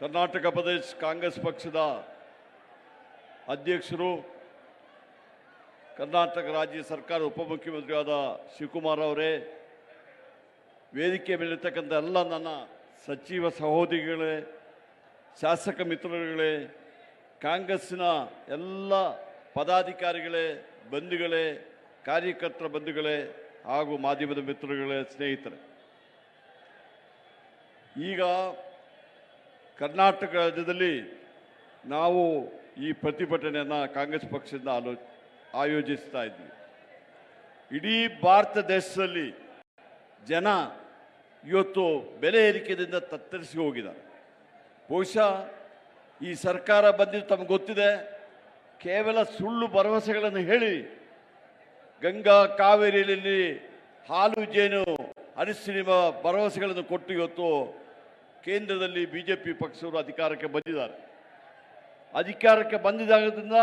ಕರ್ನಾಟಕ ಪ್ರದೇಶ ಕಾಂಗ್ರೆಸ್ ಪಕ್ಷದ ಅಧ್ಯಕ್ಷರು, ಕರ್ನಾಟಕ ರಾಜ್ಯ ಸರ್ಕಾರ ಉಪಮುಖ್ಯಮಂತ್ರಿಯಾದ ಶಿವಕುಮಾರ್ ಅವರೇ, ವೇದಿಕೆ ಮೇಲಿರ್ತಕ್ಕಂಥ ಎಲ್ಲ ನನ್ನ ಸಚಿವ ಸಹೋದರಿಗಳೇ, ಶಾಸಕ ಮಿತ್ರರುಗಳೇ, ಕಾಂಗ್ರೆಸ್ಸಿನ ಎಲ್ಲ ಪದಾಧಿಕಾರಿಗಳೇ, ಬಂಧುಗಳೇ, ಕಾರ್ಯಕರ್ತರ ಬಂಧುಗಳೇ ಹಾಗೂ ಮಾಧ್ಯಮದ ಮಿತ್ರರುಗಳೇ, ಸ್ನೇಹಿತರೆ. ಈಗ ಕರ್ನಾಟಕ ರಾಜ್ಯದಲ್ಲಿ ನಾವು ಈ ಪ್ರತಿಭಟನೆಯನ್ನು ಕಾಂಗ್ರೆಸ್ ಪಕ್ಷದಿಂದ ಆಲೋ, ಆಯೋಜಿಸ್ತಾ ಇದ್ವಿ. ಇಡೀ ಭಾರತ ದೇಶದಲ್ಲಿ ಜನ ಇವತ್ತು ಬೆಲೆ ಏರಿಕೆಯಿಂದ ತತ್ತರಿಸಿ ಹೋಗಿದ್ದಾರೆ. ಬಹುಶಃ ಈ ಸರ್ಕಾರ ಬಂದಿದ್ದು ತಮಗೆ ಗೊತ್ತಿದೆ. ಕೇವಲ ಸುಳ್ಳು ಭರವಸೆಗಳನ್ನು ಹೇಳಿ ಗಂಗಾ ಕಾವೇರಿಯಲ್ಲಿ ಹಾಲು ಜೇನು ಹರಿಸಿನಿಮ ಭರವಸೆಗಳನ್ನು ಕೊಟ್ಟು ಇವತ್ತು ಕೇಂದ್ರದಲ್ಲಿ ಬಿ ಜೆ ಪಿ ಪಕ್ಷವರು ಅಧಿಕಾರಕ್ಕೆ ಬಂದಿದ್ದಾರೆ. ಅಧಿಕಾರಕ್ಕೆ ಬಂದಿದ್ದಾಗದ್ರಿಂದ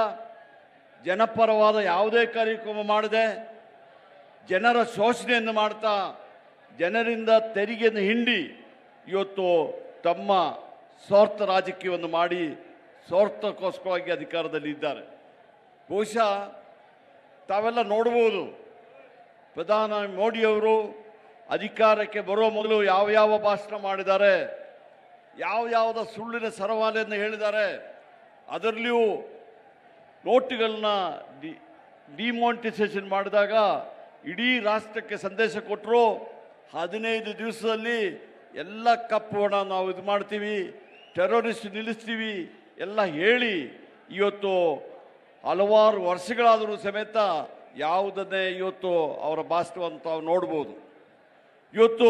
ಜನಪರವಾದ ಯಾವುದೇ ಕಾರ್ಯಕ್ರಮ ಮಾಡದೆ ಜನರ ಶೋಷಣೆಯನ್ನು ಮಾಡ್ತಾ ಜನರಿಂದ ತೆರಿಗೆಯನ್ನು ಹಿಂಡಿ ಇವತ್ತು ತಮ್ಮ ಸ್ವಾರ್ಥ ರಾಜಕೀಯವನ್ನು ಮಾಡಿ ಸ್ವಾರ್ಥಕ್ಕೋಸ್ಕರವಾಗಿ ಅಧಿಕಾರದಲ್ಲಿ ಇದ್ದಾರೆ. ಬಹುಶಃ ತಾವೆಲ್ಲ ನೋಡ್ಬೋದು, ಪ್ರಧಾನ ಮೋದಿಯವರು ಅಧಿಕಾರಕ್ಕೆ ಬರೋ ಮೊದಲು ಯಾವ ಯಾವ ಭಾಷಣ ಮಾಡಿದ್ದಾರೆ ಯಾವ ಯಾವುದ ಸುಳ್ಳಿನ ಸರಮಾಲೆಯನ್ನು ಹೇಳಿದ್ದಾರೆ, ಅದರಲ್ಲಿಯೂ ನೋಟುಗಳನ್ನ ಡಿ, ಡಿಮಾನಿಟೈಸೇಷನ್ ಮಾಡಿದಾಗ ಇಡೀ ರಾಷ್ಟ್ರಕ್ಕೆ ಸಂದೇಶ ಕೊಟ್ಟರು ಹದಿನೈದು ದಿವಸದಲ್ಲಿ ಎಲ್ಲ ಕಪ್ಪು ಹಣ ನಾವು ಇದು ಮಾಡ್ತೀವಿ, ಟೆರರಿಸ್ಟ್ ನಿಲ್ಲಿಸ್ತೀವಿ, ಎಲ್ಲ ಹೇಳಿ ಇವತ್ತು ಹಲವಾರು ವರ್ಷಗಳಾದರೂ ಸಮೇತ ಯಾವುದನ್ನೇ ಇವತ್ತು ಅವರ ಭಾಷಣವನ್ನು ತಾವು ನೋಡ್ಬೋದು. ಇವತ್ತು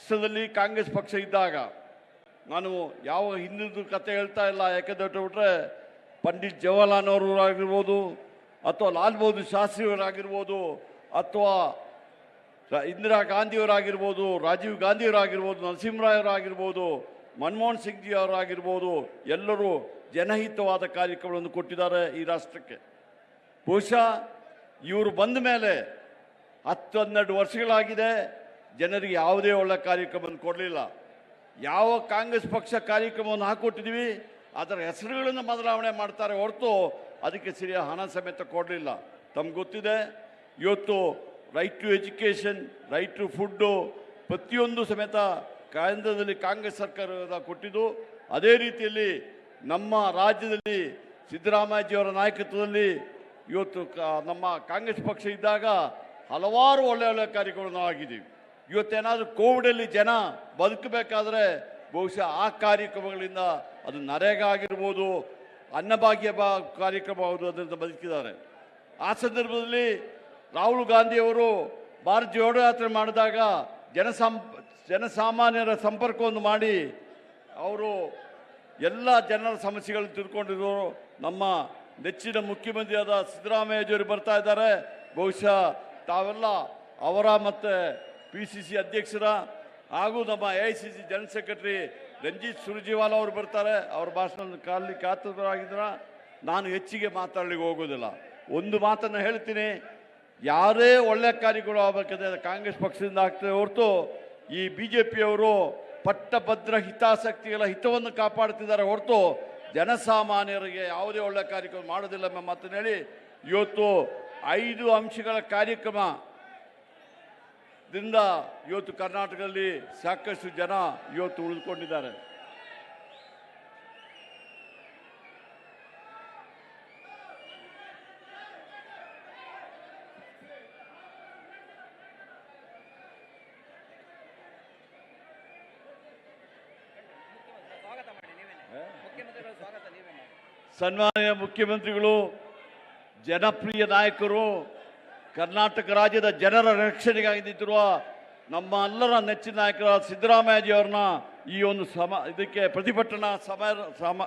ರಾಜ್ಯದಲ್ಲಿ ಕಾಂಗ್ರೆಸ್ ಪಕ್ಷ ಇದ್ದಾಗ ನಾನು ಯಾವ ಹಿಂದಿನ ಕತೆ ಹೇಳ್ತಾ ಇಲ್ಲ. ಯಾಕಂದ್ರೆ ಬಿಟ್ರೆ ಪಂಡಿತ್ ಜವಾಹರ್ಲಾಲ್ ಆಗಿರ್ಬೋದು ಅಥವಾ ಲಾಲ್ ಬಹದ್ದೂರ್ ಶಾಸ್ತ್ರಿಯವರಾಗಿರ್ಬೋದು ಅಥವಾ ಇಂದಿರಾ ಗಾಂಧಿಯವರಾಗಿರ್ಬೋದು, ರಾಜೀವ್ ಗಾಂಧಿಯವರಾಗಿರ್ಬೋದು, ನರಸಿಂಹರಾಯರಾಗಿರ್ಬೋದು, ಮನಮೋಹನ್ ಸಿಂಗ್ ಜಿ ಅವರಾಗಿರ್ಬೋದು, ಎಲ್ಲರೂ ಜನಹಿತವಾದ ಕಾರ್ಯಕ್ರಮಗಳನ್ನು ಕೊಟ್ಟಿದ್ದಾರೆ ಈ ರಾಷ್ಟ್ರಕ್ಕೆ. ಬಹುಶಃ ಇವರು ಬಂದ ಮೇಲೆ ಹತ್ತು ಹನ್ನೆರಡು ವರ್ಷಗಳಾಗಿದೆ. ಜನರಿಗೆ ಯಾವುದೇ ಒಳ್ಳೆ ಕಾರ್ಯಕ್ರಮವನ್ನು ಕೊಡಲಿಲ್ಲ. ಯಾವ ಕಾಂಗ್ರೆಸ್ ಪಕ್ಷ ಕಾರ್ಯಕ್ರಮವನ್ನು ಹಾಕೊಟ್ಟಿದ್ದೀವಿ, ಅದರ ಹೆಸರುಗಳನ್ನು ಬದಲಾವಣೆ ಮಾಡ್ತಾರೆ ಹೊರತು ಅದಕ್ಕೆ ಸರಿಯಾದ ಹಣ ಸಮೇತ ಕೊಡಲಿಲ್ಲ. ತಮ್ಗೆ ಗೊತ್ತಿದೆ, ಇವತ್ತು right to education right to food ಪ್ರತಿಯೊಂದು ಸಮೇತ ಕೇಂದ್ರದಲ್ಲಿ ಕಾಂಗ್ರೆಸ್ ಸರ್ಕಾರ ಕೊಟ್ಟಿದ್ದು. ಅದೇ ರೀತಿಯಲ್ಲಿ ನಮ್ಮ ರಾಜ್ಯದಲ್ಲಿ ಸಿದ್ದರಾಮಯ್ಯಜಿಯವರ ನಾಯಕತ್ವದಲ್ಲಿ ಇವತ್ತು ನಮ್ಮ ಕಾಂಗ್ರೆಸ್ ಪಕ್ಷ ಇದ್ದಾಗ ಹಲವಾರು ಒಳ್ಳೆ ಒಳ್ಳೆ ಕಾರ್ಯಕ್ರಮಗಳನ್ನು ಆಗಿದ್ದೀವಿ. ಇವತ್ತೇನಾದರೂ ಕೋವಿಡಲ್ಲಿ ಜನ ಬದುಕಬೇಕಾದ್ರೆ ಬಹುಶಃ ಆ ಕಾರ್ಯಕ್ರಮಗಳಿಂದ ಅದು ನರೇಗಾ ಆಗಿರ್ಬೋದು ಅನ್ನಭಾಗ್ಯ ಬಾ ಕಾರ್ಯಕ್ರಮ ಅದರಿಂದ ಬದುಕಿದ್ದಾರೆ. ಆ ಸಂದರ್ಭದಲ್ಲಿ ರಾಹುಲ್ ಗಾಂಧಿಯವರು ಭಾರತ್ ಜೋಡೋ ಯಾತ್ರೆ ಮಾಡಿದಾಗ ಜನಸಂ, ಜನಸಾಮಾನ್ಯರ ಸಂಪರ್ಕವನ್ನು ಮಾಡಿ ಅವರು ಎಲ್ಲ ಜನರ ಸಮಸ್ಯೆಗಳನ್ನು ತಿಳ್ಕೊಂಡಿದ್ರು ನಮ್ಮ ನೆಚ್ಚಿನ ಮುಖ್ಯಮಂತ್ರಿಯಾದ ಸಿದ್ದರಾಮಯ್ಯಜಿಯವರು ಬರ್ತಾ ಇದ್ದಾರೆ. ಬಹುಶಃ ತಾವೆಲ್ಲ ಅವರ ಮತ್ತು ಪಿ ಸಿ ಸಿ ಅಧ್ಯಕ್ಷರ ಹಾಗೂ ನಮ್ಮ A I C C general secretary Ranjit Surjewala ಅವರು ಬರ್ತಾರೆ. ಅವ್ರ ಭಾಷಣ ಕಾಲಿ ಕಾತುರಾಗಿದ್ರ ನಾನು ಹೆಚ್ಚಿಗೆ ಮಾತಾಡಲಿಕ್ಕೆ ಹೋಗೋದಿಲ್ಲ. ಒಂದು ಮಾತನ್ನು ಹೇಳ್ತೀನಿ. ಯಾರೇ ಒಳ್ಳೆ ಕಾರ್ಯಗಳು ಆಗಬೇಕಂದ್ರೆ ಕಾಂಗ್ರೆಸ್ ಪಕ್ಷದಿಂದ ಆಗ್ತದೆ ಹೊರತು ಈ ಬಿ ಜೆ ಪಿಯವರು ಪಟ್ಟಭದ್ರ ಹಿತಾಸಕ್ತಿಗಳ ಹಿತವನ್ನು ಕಾಪಾಡ್ತಿದ್ದಾರೆ ಹೊರತು ಜನಸಾಮಾನ್ಯರಿಗೆ ಯಾವುದೇ ಒಳ್ಳೆ ಕಾರ್ಯಕ್ರಮ ಮಾಡೋದಿಲ್ಲ ಮಾತನ್ನು ಹೇಳಿ. ಇವತ್ತು ಐದು ಅಂಶಗಳ ಕಾರ್ಯಕ್ರಮ ದಿಂದ ಇವತ್ತು ಕರ್ನಾಟಕದಲ್ಲಿ ಸಾಕಷ್ಟು ಜನ ಇವತ್ತು ಉಳಿದುಕೊಂಡಿದ್ದಾರೆ. ಸನ್ಮಾನ್ಯ ಮುಖ್ಯಮಂತ್ರಿಗಳು ಜನಪ್ರಿಯ ನಾಯಕರು ಕರ್ನಾಟಕ ರಾಜ್ಯದ ಜನರ ರಕ್ಷಣೆಗಾಗಿ ನಿಂತಿರುವ ನಮ್ಮ ಎಲ್ಲರ ನೆಚ್ಚಿನ ನಾಯಕರಾದ ಸಿದ್ದರಾಮಯ್ಯಜಿಯವ್ರನ್ನ ಈ ಒಂದು ಸಮ, ಇದಕ್ಕೆ ಪ್ರತಿಭಟನಾ ಸಮ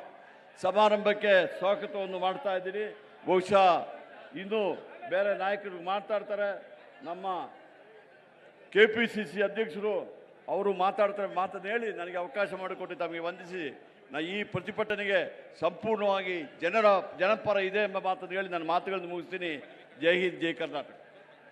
ಸಮಾರಂಭಕ್ಕೆ ಸ್ವಾಗತವನ್ನು ಮಾಡ್ತಾ ಇದ್ದೀರಿ ಬಹುಶಃ ಇನ್ನು ಬೇರೆ ನಾಯಕರು ಮಾತಾಡ್ತಾರೆ ನಮ್ಮ ಕೆ ಪಿ ಸಿ ಸಿ ಅಧ್ಯಕ್ಷರು ಅವರು ಮಾತಾಡ್ತಾರೆ. ಮಾತನ್ನು ಹೇಳಿ ನನಗೆ ಅವಕಾಶ ಮಾಡಿಕೊಟ್ಟು ತಮಗೆ ವಂದಿಸಿ. ನಾ ಈ ಪ್ರತಿಭಟನೆಗೆ ಸಂಪೂರ್ಣವಾಗಿ ಜನರ, ಜನಪರ ಇದೆ ಎಂಬ ಮಾತನ್ನು ಹೇಳಿ ನನ್ನ ಮಾತುಗಳನ್ನು ಮುಗಿಸ್ತೀನಿ. ಜೈ ಹಿಂದ್ ಜೈ ಕರ್ನಾಟಕ